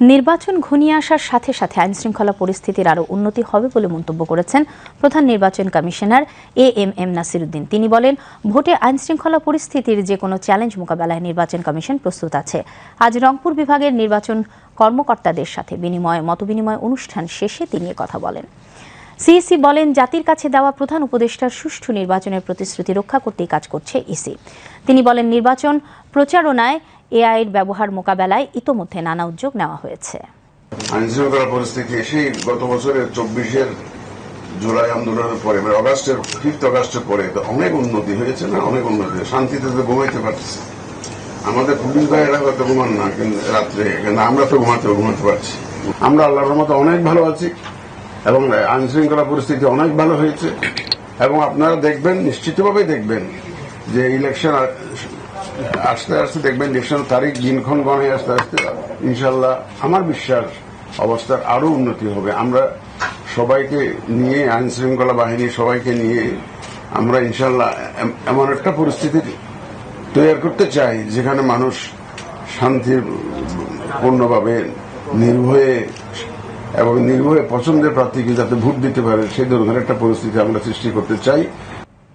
নির্বাচন ঘনিয়ে আসার সাথে সাথে আইনশৃঙ্খলা পরিস্থিতির আরও উন্নতি হবে বলে মন্তব্য করেছেন প্রধান নির্বাচন commissioner A M M Nasiruddin. তিনি বলেন, ভোটে আইনশৃঙ্খলা পরিস্থিতির যে কোনো চ্যালেঞ্জ মোকাবেলায় নির্বাচন কমিশন প্রস্তুত আছে। আজ রংপুর বিভাগের নির্বাচন কর্মকর্তাদের সাথে বিনিময় মতবিনিময় অনুষ্ঠান শেষে তিনি কথা বলেন। সিইসি বলেন, জাতির কাছে দেওয়া প্রধান উপদেষ্টার সুষ্ঠু নির্বাচনের প্রতিশ্রুতি রক্ষা করতেই কাজ করছে ইসি। তিনি বলেন, নির্বাচন প্রচারণায় এআইয়ের ব্যবহার মোকাবেলায় ইতোমধ্যে নানা উদ্যোগ নেওয়া হয়েছে। আইনশৃঙ্খলা পরিস্থিতি সেই গত বছরের চব্বিশের জুলাই আন্দোলনের পরে মানে অগাস্টের, ফিফথ অগাস্টের পরে অনেক উন্নতি হয়েছে না? অনেক উন্নতি। শান্তিতে তো ঘুমাইতে পারতেছে। আমাদের পুলিশ ভাইয়েরা হয়তো ঘুমান না, কিন্তু রাত্রে, কিন্তু আমরা তো ঘুমাতে ঘুমাতে পারছি। আমরা আল্লাহর মতো অনেক ভালো আছি এবং আইন শৃঙ্খলা পরিস্থিতি অনেক ভালো হয়েছে। এবং আপনারা দেখবেন, নিশ্চিতভাবে দেখবেন যে ইলেকশন আস্তে আস্তে দেখবেন ইলেকশন তারিখ দিনক্ষণ গণে আস্তে আস্তে, ইনশাল্লাহ আমার বিশ্বাস অবস্থার আরও উন্নতি হবে। আমরা সবাইকে নিয়ে আইন শৃঙ্খলা বাহিনী সবাইকে নিয়ে আমরা ইনশাল্লাহ এমন একটা পরিস্থিতি তৈরি করতে চাই, যেখানে মানুষ শান্তির পূর্ণভাবে নির্ভয়ে এবং নির্ভয়ে পছন্দের প্রার্থীকে যাতে ভোট দিতে পারে, সেই ধরনের একটা পরিস্থিতি আমরা সৃষ্টি করতে চাই।